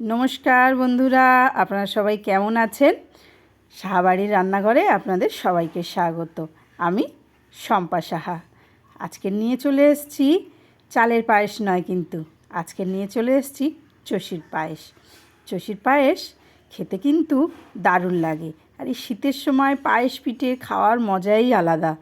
নমস্কার বন্ধুরা, আপনারা সবাই কেমন আছেন? সাহাবাড়ির রান্নাঘরে আপনাদের সবাইকে স্বাগত। আমি শম্পা সাহা। আজকে নিয়ে চলে এসেছি চালের পায়েস নয় কিন্তু, আজকে নিয়ে চলে এসেছি চষির পায়েস। চষির পায়েস খেতে কিন্তু দারুণ লাগে। আর এই শীতের সময় পায়েস পিঠে খাওয়ার মজাই আলাদা,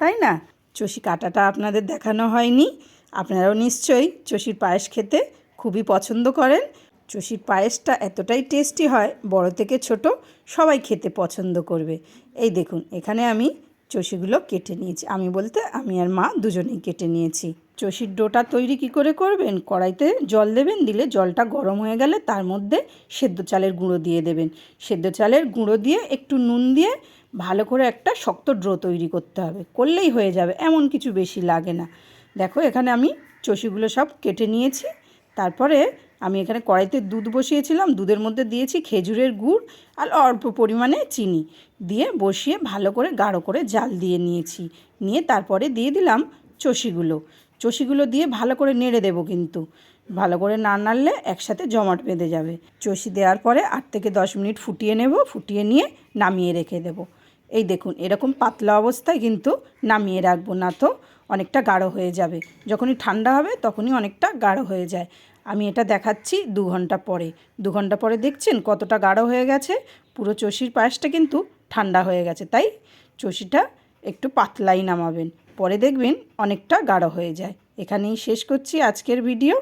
তাই না? চষি কাটাটা আপনাদের দেখানো হয়নি, আপনারাও নিশ্চয়ই চষির পায়েস খেতে খুবই পছন্দ করেন। চষির পায়েসটা এতটাই টেস্টি হয়, বড় থেকে ছোট সবাই খেতে পছন্দ করবে। এই দেখুন, এখানে আমি চষিগুলো কেটে নিয়েছি। আমি বলতে আমি আর মা দুজনেই কেটে নিয়েছি। চষির ডোটা তৈরি কি করে করবেন? কড়াইতে জল দেবেন, দিলে জলটা গরম হয়ে গেলে তার মধ্যে সেদ্ধ চালের গুঁড়ো দিয়ে দেবেন। সেদ্ধ চালের গুঁড়ো দিয়ে একটু নুন দিয়ে ভালো করে একটা শক্ত ড্রো তৈরি করতে হবে। করলেই হয়ে যাবে, এমন কিছু বেশি লাগে না। দেখো, এখানে আমি চষিগুলো সব কেটে নিয়েছি। তারপরে আমি এখানে কড়াইতে দুধ বসিয়েছিলাম, দুধের মধ্যে দিয়েছি খেজুরের গুড় আর অল্প পরিমাণে চিনি। দিয়ে বসিয়ে ভালো করে গাঢ় করে জাল দিয়ে নিয়েছি। নিয়ে তারপরে দিয়ে দিলাম চষিগুলো। চষিগুলো দিয়ে ভালো করে নেড়ে দেবো কিন্তু। ভালো করে না নাড়লে একসাথে জমাট বেঁধে যাবে। চষি দেওয়ার পরে আট থেকে দশ মিনিট ফুটিয়ে নেব, ফুটিয়ে নিয়ে নামিয়ে রেখে দেবো। এই দেখুন, এরকম পাতলা অবস্থায় কিন্তু নামিয়ে রাখব না তো। অনেকটা গাঢ় হয়ে যাবে। যখনই ঠান্ডা হবে তখনই অনেকটা গাঢ় হয়ে যায়। আমি এটা দেখাচ্ছি দু ঘণ্টা পরে। দু ঘণ্টা পরে দেখছেন কতটা গাঢ় হয়ে গেছে। পুরো চষির পায়েসটা কিন্তু ঠান্ডা হয়ে গেছে। তাই চষিটা একটু পাতলাই নামাবেন। পরে দেখবেন অনেকটা গাঢ় হয়ে যায়। এখানেই শেষ করছি আজকের ভিডিও।